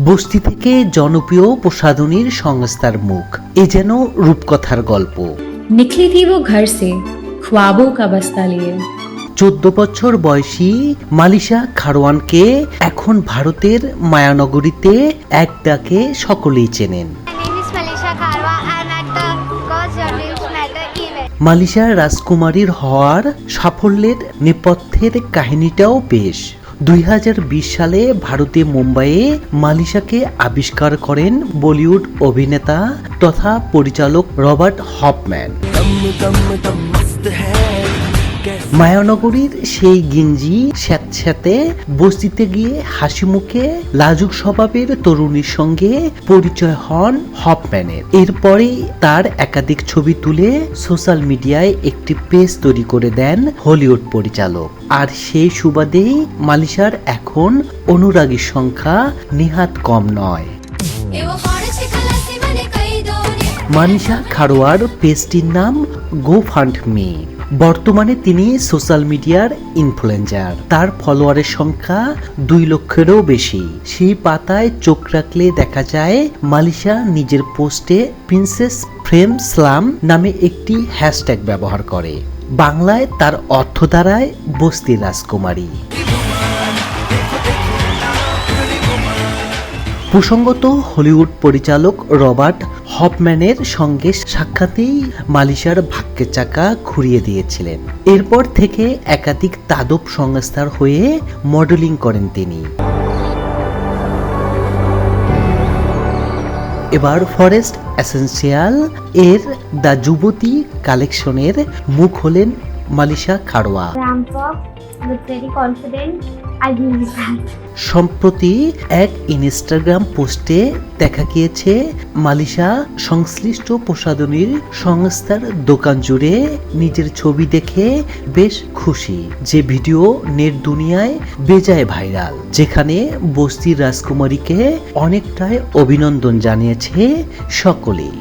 বস্তি থেকে জনপ্রিয় প্রসাধনীর সংস্থার মুখ এ যেন রূপকথার গল্প। নিকলি দিব ঘর সে খাব কাবস্তা লিয়ে চোদ্দ বছর বয়সী মালিশা খারোয়ানকে এখন ভারতের মায়ানগরীতে এক ডাকে সকলেই চেনেন। মালিশা রাজকুমারীর হওয়ার সাফল্যের নেপথ্যের কাহিনীটাও বেশ। দুই হাজার বিশ সালে ভারতে মুম্বাইয়ে মালিশাকে আবিষ্কার করেন বলিউড অভিনেতা তথা পরিচালক রবার্ট হপম্যান মায়ানগরীর সেই গিঞ্জি স্যাঁতস্যাঁতে বস্তিতে গিয়ে হাসি মুখে লাজুক স্বভাবের তরুণীর সঙ্গে পরিচয় হন হপম্যানের এরপরে তার একাধিক ছবি তুলে সোশ্যাল মিডিয়ায় একটি পেজ তৈরি করে দেন হলিউড পরিচালক। আর সেই সুবাদেই মালিশার এখন অনুরাগীর সংখ্যা নিহাত কম নয়। মানিষা খারোয়ার পেজটির নাম গো ফান্ড মি। বর্তমানে তিনি সোশ্যাল মিডিয়ার ইনফ্লুয়েঞ্জার তার ফলোয়ারের সংখ্যা দুই লক্ষেরও বেশি। সেই পাতায় চোখ রাখলে দেখা যায়, মালিশা নিজের পোস্টে প্রিন্সেস ফ্রেম স্লাম নামে একটি হ্যাশট্যাগ ব্যবহার করে। বাংলায় তার অর্থ দ্বারায় বস্তি রাজকুমারী। প্রসঙ্গত হলিউড পরিচালক রবার্ট হপম্যানের সঙ্গে সাক্ষাতেই মালিশার ভাগ্যের চাকা ঘুরিয়ে দিয়েছিলেন। এরপর থেকে একাধিক তাদব সংস্থার হয়ে মডেলিং করেন তিনি। এবার ফরেস্ট এসেন্সিয়াল এর দ্য যুবতী কালেকশনের মুখ হলেন মালিশা খাড়োয়া. সম্প্রতি এক ইনস্টাগ্রাম পোস্টে দেখা গিয়েছে মালিশা সংশ্লিষ্ট প্রসাধনীর সংস্থার দোকান জুড়ে নিজের ছবি দেখে বেশ খুশি। যে ভিডিও নেট দুনিয়ায় বেজায় ভাইরাল যেখানে বস্তির রাজকুমারীকে অনেকটাই অভিনন্দন জানিয়েছে সকলেই।